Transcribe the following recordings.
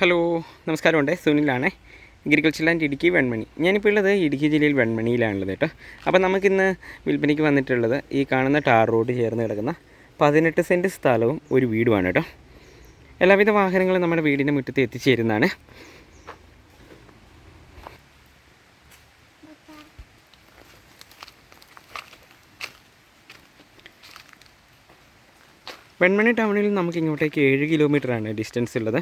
Hello നമസ്കാരമുണ്ട്. സുനിലാണ്. Agriculture land Idukki Venmani. ഞാനിപ്പോൾ ഉള്ളത് ഇടുക്കി ജില്ലയിൽ വെൺമണിയിലാണുള്ളത് കേട്ടോ. അപ്പോൾ നമുക്കിന്ന് വിൽപ്പനയ്ക്ക് വന്നിട്ടുള്ളത് ഈ കാണുന്ന ടാർ റോഡ് ചേർന്ന് കിടക്കുന്ന പതിനെട്ട് സെന്റ് സ്ഥലവും ഒരു വീടുമാണ് കേട്ടോ. എല്ലാവിധ വാഹനങ്ങളും നമ്മുടെ വീടിന്റെ മുറ്റത്ത് എത്തിച്ചേരുന്നതാണ്. വെൺമണി ടൗണിൽ നമുക്ക് ഇങ്ങോട്ടേക്ക് ഏഴ് കിലോമീറ്ററാണ് ഡിസ്റ്റൻസ് ഉള്ളത്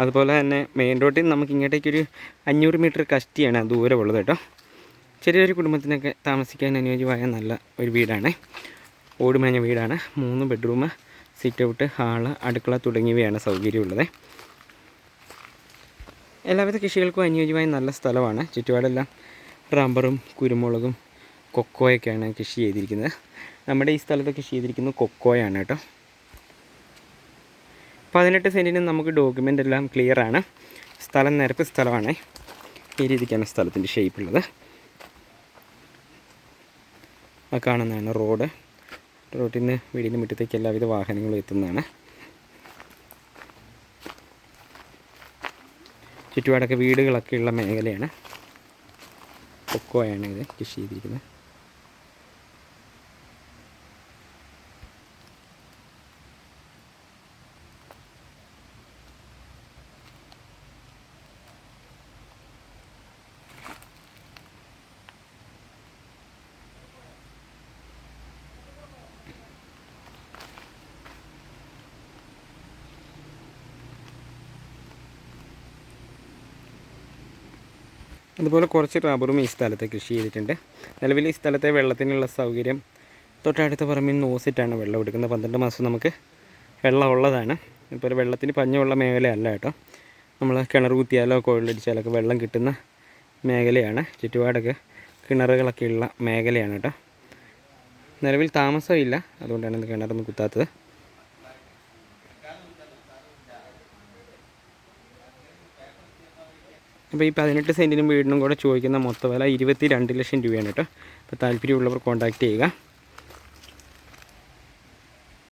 അതുപോലെ തന്നെ മെയിൻ റോഡിൽ നമുക്ക് ഇങ്ങോട്ടേക്ക് ഒരു അഞ്ഞൂറ് മീറ്റർ കഷ്ടിയാണ് ദൂരമുള്ളത് കേട്ടോ. ചെറിയൊരു കുടുംബത്തിനൊക്കെ താമസിക്കാൻ അനുയോജ്യമായ നല്ല ഒരു വീടാണ്. ഓടുമേഞ്ഞ വീടാണ്. മൂന്ന് ബെഡ്റൂം സിറ്റ് ഔട്ട് ഹാൾ അടുക്കള തുടങ്ങിയവയാണ് സൗകര്യമുള്ളത്. എല്ലാവിധ കൃഷികൾക്കും അനുയോജ്യമായ നല്ല സ്ഥലമാണ്. ചുറ്റുപാടെല്ലാം റബ്ബറും കുരുമുളകും കൊക്കോയൊക്കെയാണ് കൃഷി ചെയ്തിരിക്കുന്നത്. നമ്മുടെ ഈ സ്ഥലത്ത് കൃഷി ചെയ്തിരിക്കുന്നത് കൊക്കോയാണ് കേട്ടോ. പതിനെട്ട് സെന്റിന് നമുക്ക് ഡോക്യുമെന്റ് എല്ലാം ക്ലിയർ ആണ്. സ്ഥലം നിരപ്പ് സ്ഥലമാണ്. ഈ രീതിക്കാണ് സ്ഥലത്തിന്റെ ഷേപ്പ് ഉള്ളത്. ആ കാണുന്നതാണ് റോഡ് റോഡിൽ നിന്ന് വീടിന്റെ മുറ്റത്തേക്ക് എല്ലാവിധ വാഹനങ്ങളും എത്തുന്നതാണ്. ചുറ്റുപാടൊക്കെ വീടുകളൊക്കെ ഉള്ള മേഖലയാണ്. കൊക്കോയാണ് ഇത് കൃഷി ചെയ്തിരിക്കുന്നത്. അതുപോലെ കുറച്ച് റബ്ബറും ഈ സ്ഥലത്ത് കൃഷി ചെയ്തിട്ടുണ്ട്. നിലവിൽ ഈ സ്ഥലത്തെ വെള്ളത്തിനുള്ള സൗകര്യം തൊട്ടടുത്ത പറമ്പിൽ നിന്ന് ഓസിറ്റാണ് വെള്ളം എടുക്കുന്നത്. പന്ത്രണ്ട് മാസം നമുക്ക് വെള്ളം ഉള്ളതാണ്. ഇപ്പോൾ വെള്ളത്തിന് പഞ്ഞമുള്ള മേഖലയല്ല കേട്ടോ. നമ്മൾ കിണർ കുത്തിയാലോ കോഴിലടിച്ചാലൊക്കെ വെള്ളം കിട്ടുന്ന മേഖലയാണ്. ചുറ്റുപാടൊക്കെ കിണറുകളൊക്കെ ഉള്ള മേഖലയാണ് കേട്ടോ. നിലവിൽ താമസമില്ല. അതുകൊണ്ടാണ് കിണറൊന്നും കുത്താത്തത്. അപ്പോൾ ഈ പതിനെട്ട് സെന്റിനും വീടിനും കൂടെ ചോദിക്കുന്ന മൊത്ത വില ഇരുപത്തി രണ്ട് ലക്ഷം രൂപയാണ് കേട്ടോ. അപ്പോൾ താല്പര്യമുള്ളവർ കോൺടാക്റ്റ് ചെയ്യുക.